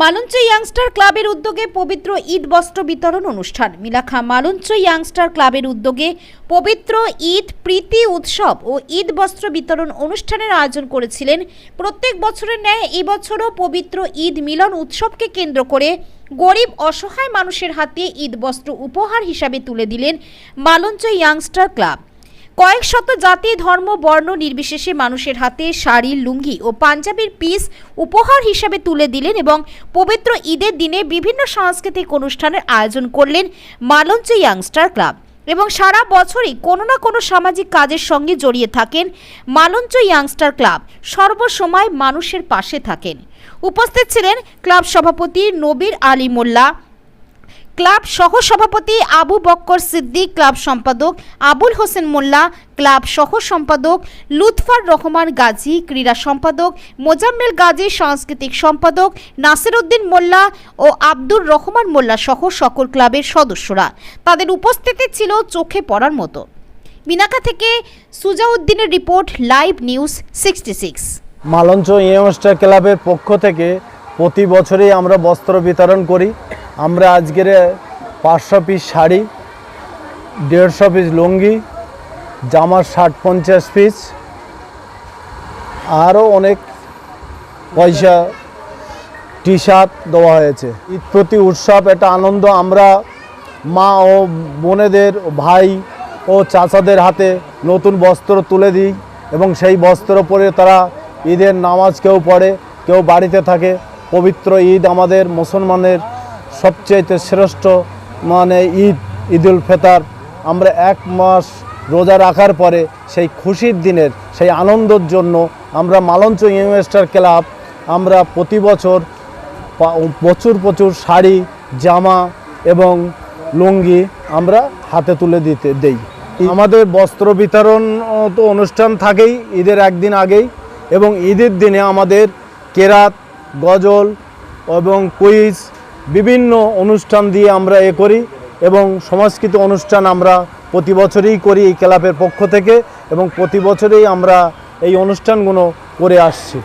মালঞ্চ youngster ক্লাবের উদ্যোগে পবিত্র ঈদ বস্ত্র বিতরণ অনুষ্ঠান। মিলাখা মালঞ্চ ইয়াংস্টার ক্লাবের উদ্যোগে পবিত্র ঈদ, প্রীতি উৎসব ও ঈদ বস্ত্র বিতরণ অনুষ্ঠানের আয়োজন করেছিলেন। প্রত্যেক বছরের ন্যায় এবছরও পবিত্র ঈদ মিলন উৎসবকে কেন্দ্র করে গরিব অসহায় মানুষের হাতে ঈদ বস্ত্র উপহার হিসাবে তুলে দিলেন মালঞ্চ ইয়াংস্টার ক্লাব। কয়েক শত জাতি, ধর্ম, বর্ণ নির্বিশেষে মানুষের হাতে শাড়ি, লুঙ্গি ও পাঞ্জাবির পিস উপহার হিসাবে তুলে দিলেন এবং পবিত্র ঈদের দিনে বিভিন্ন সাংস্কৃতিক অনুষ্ঠানের আয়োজন করলেন মালঞ্চ ইয়াংস্টার ক্লাব এবং সারা বছরই কোনো না কোনো সামাজিক কাজের সঙ্গে জড়িয়ে থাকেন মালঞ্চ ইয়াংস্টার ক্লাব। সর্বসময় মানুষের পাশে থাকেন। উপস্থিত ছিলেন ক্লাব সভাপতি নবীর আলী মোল্লা ক্লাব সহ সভাপতি আবু বক্কর সিদ্দিক, ক্লাব সম্পাদক আবুল হোসেন মোল্লা, ক্লাব সহ সম্পাদক লুৎফার রহমান গাজী, ক্রীড়া সম্পাদক মোজাম্মেল গাজী, সাংস্কৃতিক সম্পাদক নাসিরউদ্দিন মোল্লা ও আব্দুর রহমান মোল্লা সহ সকল ক্লাবের সদস্যরা। তাদের উপস্থিতি ছিল চোখে পড়ার মতো। বিনাকা থেকে সুজাউদ্দিনের report, live news sixty six. Malancha youngster ক্লাবের পক্ষ থেকে প্রতি বছরই আমরা বস্ত্র বিতরণ করি। আমরা আজকের পাঁচশো পিস শাড়ি, দেড়শো পিস লুঙ্গি, জামার ষাট পঞ্চাশ পিস আরও অনেক পয়সা টি শার্ট দেওয়া হয়েছে। ঈদ প্রতি উৎসব এটা আনন্দ আমরা মা ও বোনেদের, ভাই ও চাচাদের হাতে নতুন বস্ত্র তুলে দিই এবং সেই বস্ত্র পরে তারা ঈদের নামাজ কেউ পড়ে, কেউ বাড়িতে থাকে। পবিত্র ঈদ আমাদের মুসলমানের সবচেয়ে শ্রেষ্ঠ মানে ঈদ, ঈদুল ফেতার। আমরা এক মাস রোজা রাখার পরে সেই খুশির দিনের, সেই আনন্দের জন্য আমরা মালঞ্চ ইনভেস্টার ক্লাব, আমরা প্রতি বছর প্রচুর প্রচুর শাড়ি, জামা এবং লুঙ্গি আমরা হাতে তুলে দিতে দেই। আমাদের বস্ত্র বিতরণ তো অনুষ্ঠান থাকেই ঈদের একদিন আগেই এবং ঈদের দিনে আমাদের কেরাত, গজল এবং কুইজ বিভিন্ন অনুষ্ঠান দিয়ে আমরা এ করি এবং সংস্কৃত অনুষ্ঠান আমরা প্রতি বছরই করি এই ক্লাবের পক্ষ থেকে এবং প্রতি বছরেই আমরা এই অনুষ্ঠানগুলো করে আসছি।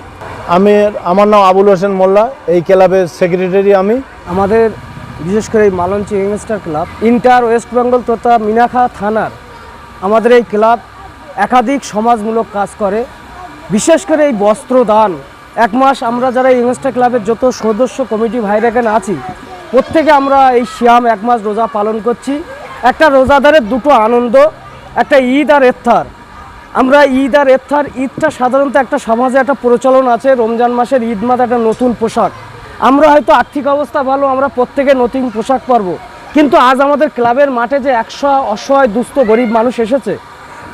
আমি, আমার নাম আবুল হোসেন মোল্লা, এই ক্লাবের সেক্রেটারি আমি। আমাদের বিশেষ করে এই মালঞ্চি ইংস্টার ক্লাব, ইন্টার ওয়েস্ট বেঙ্গল তথা মিনাখা থানার আমাদের এই ক্লাব একাধিক সমাজমূলক কাজ করে। বিশেষ করে এই বস্ত্র দান এক মাস আমরা যারা ইংস্টার ক্লাবের যত সদস্য কমিটি ভাইরা এখানে আছি, প্রত্যেকে আমরা এই শ্যাম এক মাস রোজা পালন করছি। একটা রোজাদারের দুটো আনন্দ, একটা ঈদ আর এফতার আমরা ঈদ আর এফতার ঈদটা সাধারণত একটা সমাজে একটা প্রচলন আছে, রমজান মাসের ঈদ মাস একটা নতুন পোশাক। আমরা হয়তো আর্থিক অবস্থা ভালো, আমরা প্রত্যেকে নতুন পোশাক পরবো। কিন্তু আজ আমাদের ক্লাবের মাঠে যে একশো অসহায় দুস্থ গরিব মানুষ এসেছে,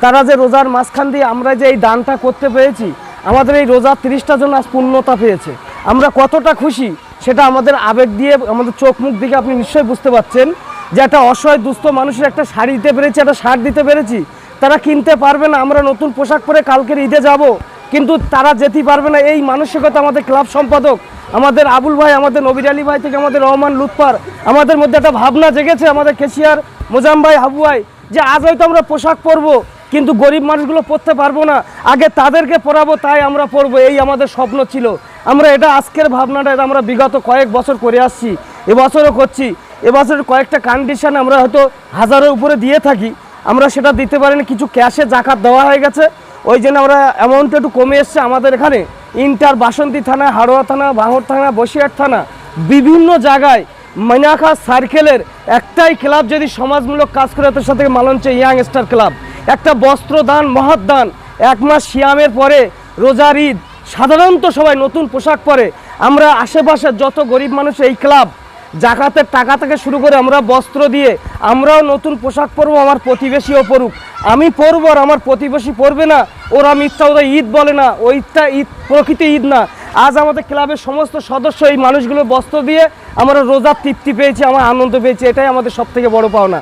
তারা যে রোজার মাঝখান দিয়ে আমরা যে এই দানটা করতে পেরেছি আমাদের এই রোজা তিরিশটা জন আজ পূর্ণতা পেয়েছে। আমরা কতটা খুশি সেটা আমাদের আবেগ দিয়ে, আমাদের চোখ মুখ দিকে আপনি নিশ্চয়ই বুঝতে পারছেন যে একটা অসহায় দুস্থ মানুষের একটা শাড়ি দিতে পেরেছি, একটা শার্ট দিতে পেরেছি। তারা কিনতে পারবে না, আমরা নতুন পোশাক পরে কালকের ঈদে যাব। কিন্তু তারা যেতে পারবে না, এই মানসিকতা আমাদের ক্লাব সম্পাদক, আমাদের আবুল ভাই, আমাদের নবির আলী ভাই থেকে আমাদের রহমান লুৎফার, আমাদের মধ্যে একটা ভাবনা জেগেছে আমাদের কেশিয়ার মোজাম ভাই হাবু ভাই যে আজ হয়তো আমরা পোশাক পরবো। কিন্তু গরিব মানুষগুলো পড়তে পারব না। আগে তাদেরকে পড়াবো, তাই আমরা পড়ব, এই আমাদের স্বপ্ন ছিল। আমরা এটা আজকের ভাবনাটা আমরা বিগত কয়েক বছর করে আসছি। এবছরও করছি। এবছরের কয়েকটা কন্ডিশন আমরা হয়তো হাজারের উপরে দিয়ে থাকি। আমরা সেটা দিতে পারিনি, কিছু ক্যাশে জাকাত দেওয়া হয়ে গেছে। ওই জন্য আমরা অ্যামাউন্টটা একটু কমে এসছে আমাদের এখানে। ইন্টার বাসন্তী থানা, হাড়োয়া থানা, বাহর থানা, বসিরহাট থানা, বিভিন্ন জায়গায় মৈনাখা সার্কেলের একটাই ক্লাব যদি সমাজমূলক কাজ করে, তার সাথে মালঞ্চ ইয়াং স্টার ক্লাব একটা বস্ত্র দান মহৎ দান এক মাস শিয়ামের পরে রোজার ঈদ, সাধারণত সবাই নতুন পোশাক পরে। আমরা আশেপাশের যত গরিব মানুষ এই ক্লাব, জাকাতের টাকা থেকে শুরু করে আমরা বস্ত্র দিয়ে আমরাও নতুন পোশাক পরবো, আমার প্রতিবেশীও পরুক। আমি পরবো আর আমার প্রতিবেশী পরবে না, ওরা মিথ্যা ওরা ঈদ বলে না ওইটা ঈদ, প্রকৃত ঈদ না। আজ আমাদের ক্লাবের সমস্ত সদস্য এই মানুষগুলো বস্ত্র দিয়ে আমরা রোজার তৃপ্তি পেয়েছি, আমার আনন্দ পেয়েছি, এটাই আমাদের সব থেকে বড় পাওনা।